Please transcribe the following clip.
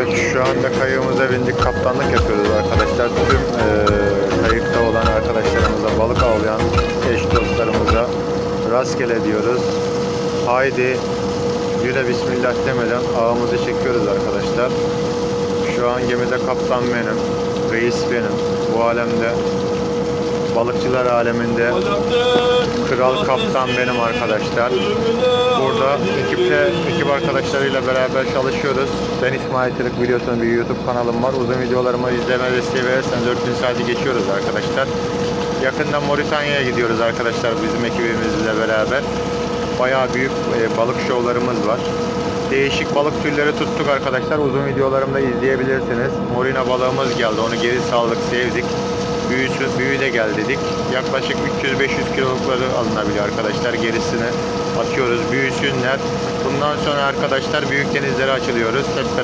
Evet şu anda kayığımıza bindik kaptanlık yapıyoruz arkadaşlar. Tüm eee kayıkta olan arkadaşlarımıza balık avlayan eş dostlarımıza rastgele diyoruz. Haydi yüre bismillah demeden ağımızı çekiyoruz arkadaşlar. Şu an gemide kaptan benim, reis benim. Bu alemde balıkçılar aleminde kral kaptan benim arkadaşlar. Burada ekiple, ekip arkadaşlarıyla beraber çalışıyoruz. Ben İsmail Tırık biliyorsunuz bir YouTube kanalım var. Uzun videolarımı izleme desteği verirsen 4000 saati geçiyoruz arkadaşlar. Yakında Moritanya'ya gidiyoruz arkadaşlar bizim ekibimizle beraber. Bayağı büyük e, balık şovlarımız var. Değişik balık türleri tuttuk arkadaşlar. Uzun videolarımda izleyebilirsiniz. Morina balığımız geldi. Onu geri saldık, sevdik. Büyüsü, büyü de gel dedik. Yaklaşık 300-500 kilolukları alınabiliyor arkadaşlar. Gerisini atıyoruz. Büyüsünler. Bundan sonra arkadaşlar büyük denizlere açılıyoruz. Hep